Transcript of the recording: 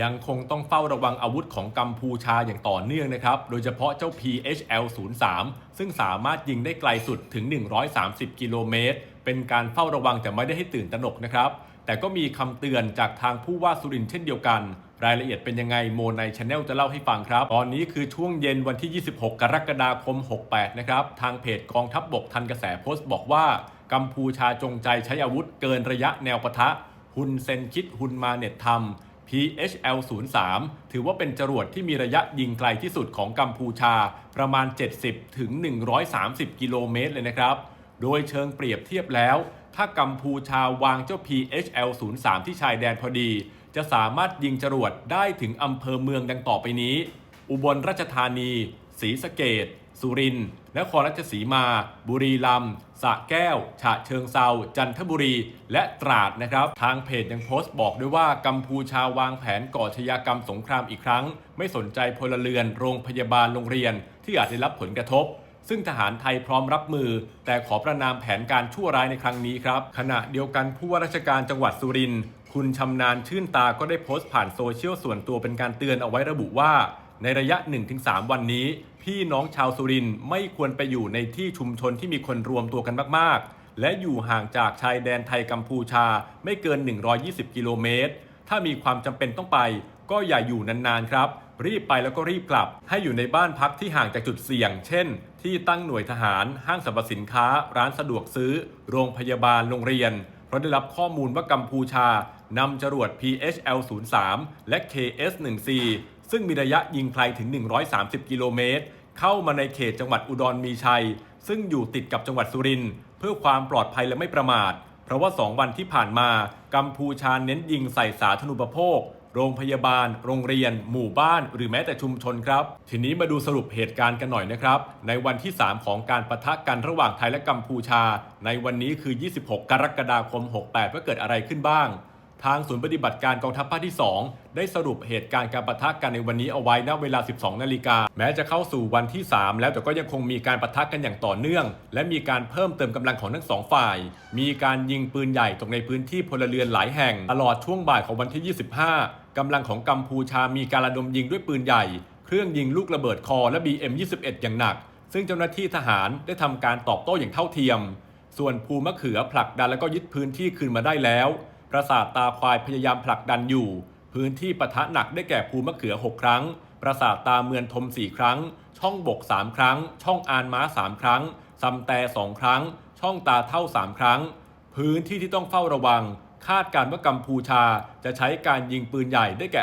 ยังคงต้องเฝ้าระวังอาวุธของกัมพูชาอย่างต่อเนื่องนะครับ โดยเฉพาะเจ้า PHL 03ซึ่งสามารถยิงได้ไกลสุดถึง 130 กิโลเมตร เป็นการเฝ้าระวังแต่ไม่ได้ให้ตื่นตระหนกนะครับ แต่ก็มีคำเตือนจากทางผู้ว่าสุรินเช่นเดียวกัน รายละเอียดเป็นยังไงโมในช anel จะเล่าให้ฟังครับ ตอนนี้คือช่วงเย็นวันที่ 26 กรกฎาคม 68 นะครับ ทางเพจกองทัพบบกทันกระแสโพสต์บอกว่ากัมพูชาจงใจใช้อาวุธเกินระยะแนวปะทะ ฮุนเซนคิดฮุนมาเน็ตทำ PHL 03ถือว่าเป็นจรวดที่มีระยะยิงไกลที่สุดของกัมพูชา ประมาณ 70 ถึง 130 กิโลเมตรเลยนะครับ โดยเชิงเปรียบเทียบแล้ว ถ้ากัมพูชาวางเจ้า PHL 03ที่ชายแดนพอดี จะสามารถยิงจรวดได้ถึงอำเภอเมืองดังต่อไปนี้ อุบลราชธานี ศรีสะเกดสุรินทร์นครราชสีมา บุรีรัมย์สระแก้ว ฉะเชิงเซาจันทบุรี และตราดนะครับ ทางเพจยังโพสต์บอกด้วยว่ากัมพูชาวางแผนก่อชญากรรมสงครามอีกครั้ง ไม่สนใจพลเรือน โรงพยาบาลโรงเรียน ที่อาจได้รับผลกระทบซึ่งทหารไทยพร้อมรับมือ แต่ขอประนามแผนการชั่วร้ายในครั้งนี้ครับ ขณะเดียวกันผู้ว่าราชการจังหวัดสุรินทร์คุณชำนาญชื่นตาก็ได้โพสต์ผ่านโซเชียลส่วนตัวเป็นการเตือนเอาไว้ระบุว่า ในระยะ 1-3 วันนี้ พี่น้องชาวสุรินไม่ควรไปอยู่ในที่ชุมชนที่มีคนรวมตัวกันมากๆ และอยู่ห่างจากชายแดนไทยกัมพูชาไม่เกิน 120 กิโลเมตร ถ้ามีความจำเป็นต้องไป ก็อย่าอยู่นานๆครับ รีบไปแล้วก็รีบกลับ ให้อยู่ในบ้านพักที่ห่างจากจุดเสี่ยง เช่น ที่ตั้งหน่วยทหาร ห้างสรรพสินค้า ร้านสะดวกซื้อ โรงพยาบาล โรงเรียน เพราะได้รับข้อมูลว่ากัมพูชานำจรวด PHL 03 และ KS 1 C ซึ่งมีระยะยิงไกลถึง 130 กิโลเมตร เข้ามาในเขตจังหวัดอุดรมีชัย ซึ่งอยู่ติดกับจังหวัดสุรินทร์เพื่อความปลอดภัยและไม่ประมาท เพราะว่า 2 วันที่ผ่านมากัมพูชาเน้นยิงใส่สาธารณูปโภค โรงพยาบาล โรงเรียน หมู่บ้าน หรือแม้แต่ชุมชนครับ ทีนี้มาดูสรุปเหตุการณ์กันหน่อยนะครับ ในวันที่ 3 ของการปะทะกันระหว่างไทยและกัมพูชา ในวันนี้คือ 26 กรกฎาคม 68 ว่าเกิดอะไรขึ้นบ้าง ทางศูนย์ปฏิบัติการกองทัพภาคที่ 2 ได้สรุปเหตุการณ์การปะทะกันในวันนี้เอาไว้ณเวลา 12 นาฬิกา แม้จะเข้าสู่วันที่ 3 แล้วแต่ก็ยังคงมีการปะทะกันอย่างต่อเนื่อง และมีการเพิ่มเติมกำลังของทั้งสองฝ่าย มีการยิงปืนใหญ่ตกในพื้นที่พลเรือนหลายแห่ง ตลอดช่วงบ่ายของวันที่ 25กำลังของกัมพูชามีการระดมยิงด้วยปืนใหญ่ เครื่องยิงลูกระเบิดคอและ BM21 อย่างหนัก ซึ่งเจ้าหน้าที่ทหารได้ทำการตอบโต้อย่างเท่าเทียม ส่วนภูมะเขือผลักดันแล้วก็ยึดพื้นที่คืนมาได้แล้ว ปราสาทตาควายพยายามผลักดันอยู่ พื้นที่ปะทะหนักได้แก่ภูมะเขือ 6 ครั้ง ปราสาทตาเมือนทม 4 ครั้ง ช่องบก 3 ครั้ง ช่องอานม้า 3 ครั้งซำแต่2ครั้ง ช่องตาเท่า 3 ครั้ง พื้นที่ที่ต้องเฝ้าระวัง คาดการณ์ว่ากัมพูชาจะใช้การยิงปืนใหญ่ได้แก่